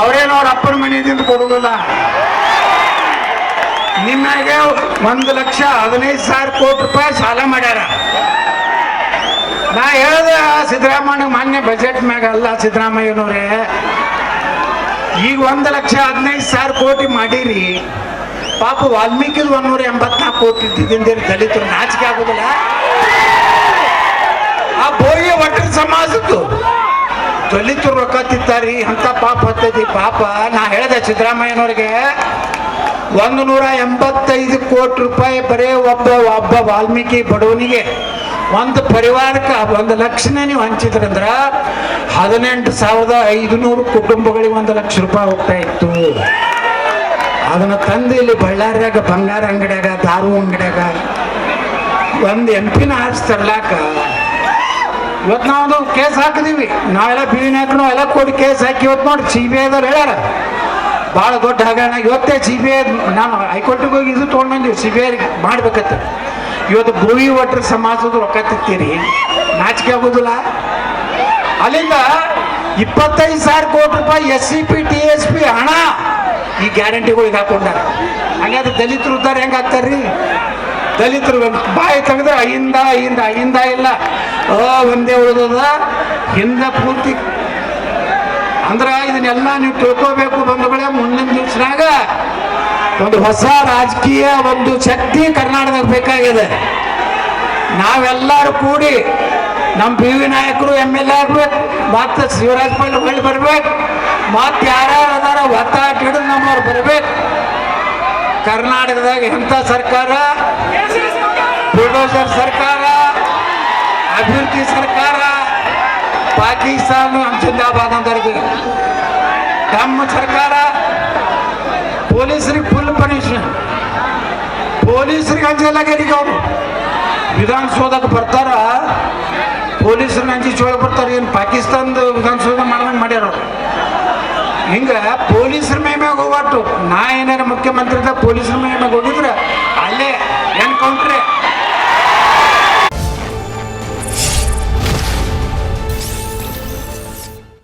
ಅವ್ರೇನು ಅವ್ರ ಅಪ್ಪನ ಮನೆಯಿಂದ ಕೊಡುದಿಲ್ಲ ನಿಮಗೆ ಒಂದು ಲಕ್ಷ ಹದಿನೈದು ಸಾವಿರ ಕೋಟಿ ರೂಪಾಯಿ ಸಾಲ ಮಾಡ್ಯಾರ. ನಾ ಹೇಳ್ದೆ ಸಿದ್ದರಾಮಯ್ಯ ಮಾನ್ಯ ಬಜೆಟ್ ಮ್ಯಾಗ ಅಲ್ಲ ಸಿದ್ದರಾಮಯ್ಯನವ್ರೆ. ಈಗ ಒಂದು ಲಕ್ಷ ಹದಿನೈದು ಸಾವಿರ ಕೋಟಿ ಮಾಡಿರಿ. ಪಾಪ ವಾಲ್ಮೀಕಿದು ಒಂದೂರ ಎಂಬತ್ನಾಲ್ಕು ಕೋಟಿ ಇದ್ದಿದ್ದೇನು ದಲಿತರು ನಾಚಿಕೆ ಆಗುದಿಲ್ಲ. ಆ ಬೋಯಿ ಒಟ್ಟರು ಸಮಾಜದ್ದು. ದಲಿತರು ರೊಕ್ಕ ತಿಂತಾರಿ ಅಂತ ಪಾಪ ಹತ್ತೈತಿ. ಪಾಪ, ನಾ ಹೇಳಿದೆ ಸಿದ್ದರಾಮಯ್ಯನವ್ರಿಗೆ, ಒಂದು ನೂರ ಎಂಬತ್ತೈದು ಕೋಟಿ ರೂಪಾಯಿ ಬರೇ ಒಬ್ಬ ಒಬ್ಬ ವಾಲ್ಮೀಕಿ ಬಡವನಿಗೆ, ಒಂದು ಪರಿವಾರಕ್ಕೆ ಒಂದು ಲಕ್ಷನೇ ನೀವು ಹಂಚಿದ್ರಂದ್ರೆ ಹದಿನೆಂಟು ಸಾವಿರದ ಐದುನೂರು ಕುಟುಂಬಗಳಿಗೆ ಒಂದು ಲಕ್ಷ ರೂಪಾಯಿ ಹೋಗ್ತಾ ಇತ್ತು. ಅದನ್ನ ತಂದು ಇಲ್ಲಿ ಬಳ್ಳಾರ್ಯಾಗ, ಬಂಗಾರ ಅಂಗಡಿಯಾಗ, ದಾರು ಅಂಗಡಿಯಾಗ, ಒಂದು ಎಂ ಪಿನ ಹಾಕ್ಸ್ ತರ್ಲಾಕ ಇವತ್ತು ನಾವು ಕೇಸ್ ಹಾಕಿದೀವಿ. ನಾವೆಲ್ಲ ಬಿ ನಾಯಕರು ಎಲ್ಲ ಕೊಟ್ಟು ಕೇಸ್ ಹಾಕಿ ಇವತ್ತು ನೋಡಿ ಸಿ ಬಿ ಐದವ್ರು ಹೇಳ್ಯಾರ. ಭಾಳ ದೊಡ್ಡ ಹಗರಣ. ಇವತ್ತೇ ಸಿ ಬಿ ಐ ನಾನು ಹೈಕೋರ್ಟಿಗೆ ಹೋಗಿ ಇದು ತೊಗೊಂಡು ಬಂದೀವಿ. ಸಿ ಬಿ ಐ ಮಾಡ್ಬೇಕತ್ತ ಇವತ್ತು ಭೂಮಿ ಒಟ್ಟರೆ ಸಮಾಜದ ರೊಕ್ಕ ತಿತ್ತೀರಿ ನಾಚಿಕೆ ಆಗೋದಿಲ್ಲ. ಅಲ್ಲಿಂದ ಇಪ್ಪತ್ತೈದು ಸಾವಿರ ಕೋಟಿ ರೂಪಾಯಿ S C P T S P ಹಣ ಈ ಗ್ಯಾರಂಟಿಗಳಿಗೆ ಹಾಕೊಂಡಾರ. ಹಂಗಾದ್ರೆ ದಲಿತರು ಉದ್ದಾರ ಹೆಂಗೆ ಆಗ್ತಾರ್ರಿ? ದಲಿತರು ಬಾಯಿ ತೆಗೆದ್ರೆ ಅಹಿಂದ ಅಹಿಂದ ಅಹಿಂದ ಇಲ್ಲ. ಓ, ಒಂದೇ ಉಳಿದದ. ಹಿಂದ ಪೂರ್ತಿ. ಅಂದ್ರೆ ಇದನ್ನೆಲ್ಲ ನೀವು ತಿಳ್ಕೋಬೇಕು ಬಂಧುಗಳೇ, ಮುಂದಿನ ದಿವಸನಾಗ ಒಂದು ಹೊಸ ರಾಜಕೀಯ, ಒಂದು ಶಕ್ತಿ ಕರ್ನಾಟಕದಾಗ ಬೇಕಾಗಿದೆ. ನಾವೆಲ್ಲರೂ ಕೂಡಿ ನಮ್ಮ ಪಿ ವಿ ನಾಯಕರು, ಎಂ ಎಲ್ ಎ ಆಗ್ಬೇಕು, ಮತ್ತೆ ಶಿವರಾಜ್ ಪಾಲ್ ಹೊಳ್ಳಿ ಬರ್ಬೇಕು, ಮತ್ತೆ ಯಾರ್ಯಾರು ಅದಾರ ಒತ್ತಾಟ ಹಿಡಿದು ನಮ್ಮವ್ರು ಬರ್ಬೇಕು. ಕರ್ನಾಟಕದಾಗ ಎಂಥ ಸರ್ಕಾರ? ಬುಲ್ಡೋಸರ್ ಸರ್ಕಾರ ಅಭಿವೃದ್ಧಿ ಸರ್ಕಾರ, ಪಾಕಿಸ್ತಾನ, ಜಿಂದಾಬಾದ್ ಅಂತರ್ಗೆ ನಮ್ಮ ಸರ್ಕಾರ ಪೊಲೀಸರಿಗೆ ಫುಲ್ ಪನಿಷ್ಮೆಂಟ್ ಪೊಲೀಸರಿಗೆ ಅಂಜಲಾಗ್ಯಾರೀಗ ಅವರು. ವಿಧಾನಸೌಧಕ್ಕೆ ಬರ್ತಾರ, ಪೊಲೀಸರನ್ನ ಅಂಜಿ ಒಳಗೆ ಬರ್ತಾರೆ. ಏನು ಪಾಕಿಸ್ತಾನದ ವಿಧಾನಸೌಧ ಮಾಡ್ದಂಗೆ ಮಾಡ್ಯಾರ ಅವ್ರು. ಹಿಂಗ ಪೊಲೀಸರ ಮೈ ಮ್ಯಾಗ ಹೋಗ್ಬಾರ್ದು. ನಾ ಏನಾರ ಮುಖ್ಯಮಂತ್ರಿ ಇದ್ದಾಗ ಪೊಲೀಸರ ಮೈ ಮ್ಯಾಗ ಹೋಗಿದ್ರೆ